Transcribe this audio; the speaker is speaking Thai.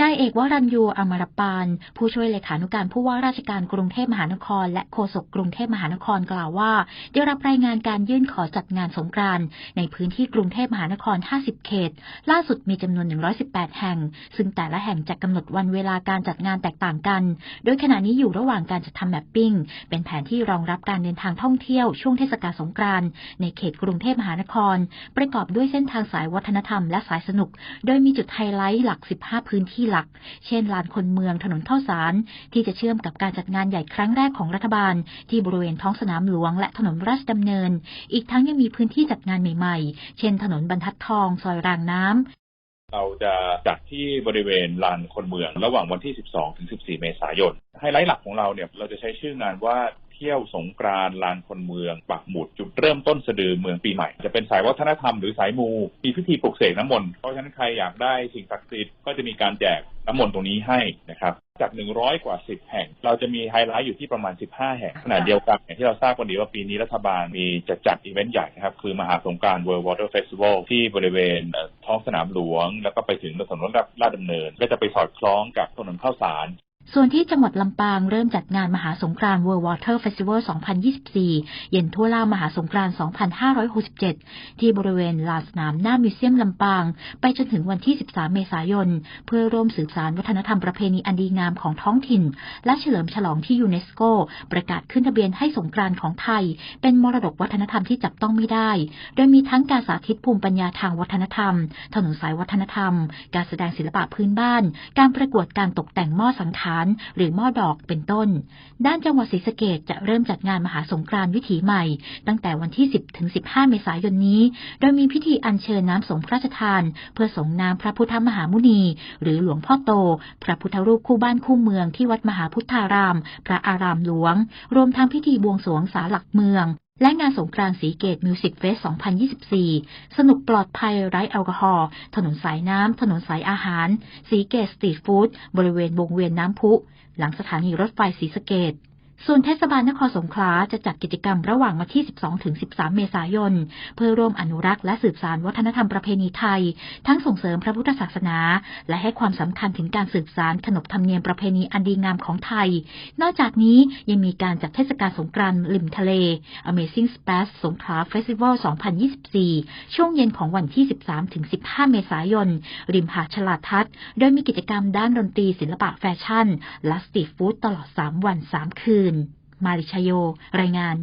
นายเอกวรัญยูอมรปาน ผู้ช่วยเลขานุการผู้ว่าราชการกรุงเทพมหานคร และโฆษกกรุงเทพมหานครกล่าวว่า ได้รับรายงานการยื่นขอจัดงานสงกรานต์ในพื้นที่กรุงเทพมหานคร 50 เขต ล่าสุดมีจำนวน 118 แห่ง ซึ่งแต่ละแห่งจะกำหนดวันเวลาการจัดงานแตกต่างกัน โดยขณะนี้อยู่ระหว่างการจัดทำแมปปิ้ง เป็นแผนที่รองรับการเดินทางท่องเที่ยวช่วงเทศกาลสงกรานต์ในเขตกรุงเทพมหานคร ประกอบด้วยเส้นทางสายวัฒนธรรมและสายสนุก โดยมีจุดไฮไลท์หลัก 15 พื้นที่หลัก เช่นลานคนเมืองถนนข้าวสาร ที่จะเชื่อมกับการจัดงานใหญ่ครั้งแรกของรัฐบาล ที่บริเวณท้องสนามหลวงและถนนราชดำเนิน อีกทั้งยังมีพื้นที่จัดงานใหม่ๆ เช่นถนนบรรทัดทองซอยรางน้ำเราจะจัดที่บริเวณลานคนเมือง ระหว่างวันที่ 12 ถึง 14 เมษายน ไฮไลท์หลักของเราเนี่ย เราจะใช้ชื่องานว่า เที่ยวสงกรานต์ลานคนเมือง ปักหมุดจุดเริ่มต้นสะดือเมืองปีใหม่ จะเป็นสายวัฒนธรรมหรือสายมูมีพิธีปลุกเสกน้ำมนต์เพราะฉะนั้นใครอยากได้สิ่งศักดิ์สิทธิ์ก็จะมีการแจกน้ำมนต์ตรงนี้ให้นะครับจาก 100 กว่า 10 แห่ง เราจะมีไฮไลท์อยู่ที่ประมาณ 15 แห่ง ขณะเดียวกันอย่างที่เราทราบกันดีว่าปีนี้รัฐบาลมีจะจัดอีเวนต์ใหญ่นะครับ คือมหาสงกราร World Water Festival ที่บริเวณท้องสนามหลวง แล้วก็ไปถึงถนนลาดดำเนิน ก็จะไปสอดคล้องกับถนนข้าวสาร ส่วนที่จังหวัดลำปางเริ่มจัดงานมหาสงกรานต์ World Water Festival 2024 เย็นทั่วล่ามหาสงกรานต์ 2567 ที่บริเวณลานสนามหน้ามิวเซียมลำปาง ไปจนถึงวันที่ 13 เมษายน เพื่อร่วมสืบสานวัฒนธรรมประเพณีอันดีงามของท้องถิ่น และเฉลิมฉลองที่ยูเนสโก ประกาศขึ้นทะเบียนให้สงกรานต์ของไทย เป็นมรดกวัฒนธรรมที่จับต้องไม่ได้ โดยมีทั้งการสาธิตภูมิปัญญาทางวัฒนธรรม ถนนสายวัฒนธรรม การแสดงศิลปะพื้นบ้าน การประกวดการตกแต่งหม้อสังขารหรือหม้อดอกเป็นต้น ด้านจังหวัดศรีสะเกดจะเริ่มจัดงานมหาสงกรานต์วิถีใหม่ ตั้งแต่วันที่ 10ถึง15 เมษายนนี้ โดยมีพิธีอัญเชิญน้ำสงพระราชทาน เพื่อส่งน้ำพระพุทธมหามุนี หรือหลวงพ่อโต พระพุทธรูปคู่บ้านคู่เมืองที่วัดมหาพุทธาราม พระอารามหลวง รวมทั้งพิธีบวงสรวงศาลหลักเมือง และงานสงกรานต์สีเกตมิวสิกเฟส 2024 สนุกปลอดภัยไร้แอลกอฮอล์ ถนนสายน้ำ ถนนสายอาหาร สีเกตสตรีทฟู้ด บริเวณวงเวียนน้ำพุ หลังสถานีรถไฟสีสเกต ส่วนเทศบาลนครสงขลาจะจัดกิจกรรมระหว่างวันที่ 12ถึง13 เมษายน เพื่อร่วมอนุรักษ์และสืบสานวัฒนธรรมประเพณีไทย ทั้งส่งเสริมพระพุทธศาสนา และให้ความสำคัญถึงการสืบสานขนบธรรมเนียมประเพณีอันดีงามของไทย นอกจากนี้ยังมีการจัดเทศกาลสงกรานต์ริมทะเล Amazing Space สงขลา Festival 2024 ช่วงเย็นของวันที่ 13ถึง15 เมษายน ริมหาดฉลาดทัศน์ โดยมีกิจกรรมด้านดนตรีศิลปะแฟชั่นและสตรีทฟู้ดตลอด 3 วัน 3 คืนน มาริชโย รายงาน